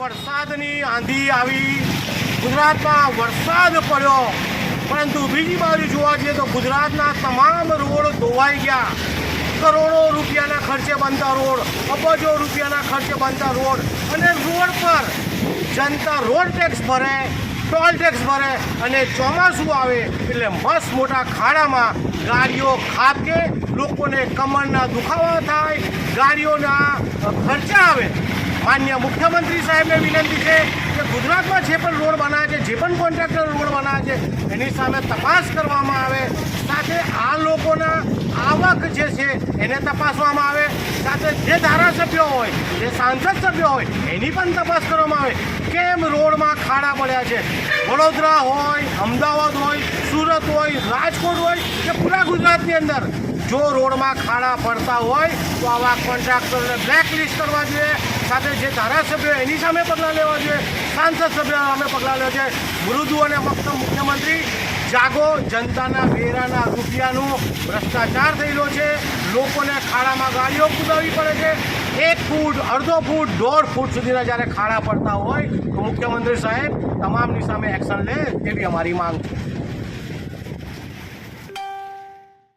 આંધી આવી. ગુજરાતમાં વરસાદ પડ્યો. પરંતુ બીજી બાજુ જોવા જઈએ તો ગુજરાતના તમામ રોડ ધોવાઈ ગયા. કરોડો રૂપિયાના ખર્ચે બનતા રોડ, અબજો રૂપિયાના ખર્ચે બનતા રોડ અને રોડ પર જનતા રોડ ટેક્સ ભરે, ટોલ ટેક્સ ભરે અને ચોમાસું આવે એટલે મસ્ત મોટા ખાડામાં ગાડીઓ ખાબકે, લોકોને કમરના દુખાવા થાય, ગાડીઓના ખર્ચા આવે. માન્ય મુખ્યમંત્રી સાહેબને વિનંતી છે કે ગુજરાતમાં જે પણ રોડ બનાવે છે, જે પણ કોન્ટ્રાક્ટર રોડ બનાવે છે, એની સામે તપાસ કરવામાં આવે. સાથે આ લોકોના આવક જે છે, એને તપાસવામાં આવે. સાથે જે ધારાસભ્યો હોય, જે સાંસદ સભ્યો હોય, એની પણ તપાસ કરવામાં આવે. કેમ રોડમાં ખાડા પડ્યા છે? વડોદરા હોય, અમદાવાદ હોય, સુરત હોય, રાજકોટ હોય કે પૂરા ગુજરાતની અંદર? જો રોડમાં ખાડા પડતા હોય, તો આવા કોન્ટ્રાક્ટરને બ્લેકલિસ્ટ કરવા જોઈએ. સાથે જે ધારાસભ્યો એની સામે પગલાં લેવા જોઈએ. સાંસદ સભ્યો સામે પગલાં લેવા જોઈએ. મૃદુ અને ફક્ત મુખ્યમંત્રી જાગો, જનતાના વેરાના રૂપિયાનો ભ્રષ્ટાચાર થયેલો છે. લોકોને ખાડામાં ગાડીઓ કુદાવવી પડે છે. એક ફૂટ, અડધો ફૂટ, દોઢ ફૂટ સુધીના જ્યારે ખાડા પડતા હોય, તો મુખ્યમંત્રી સાહેબ તમામની સામે એક્શન લે તેવી અમારી માંગ છે.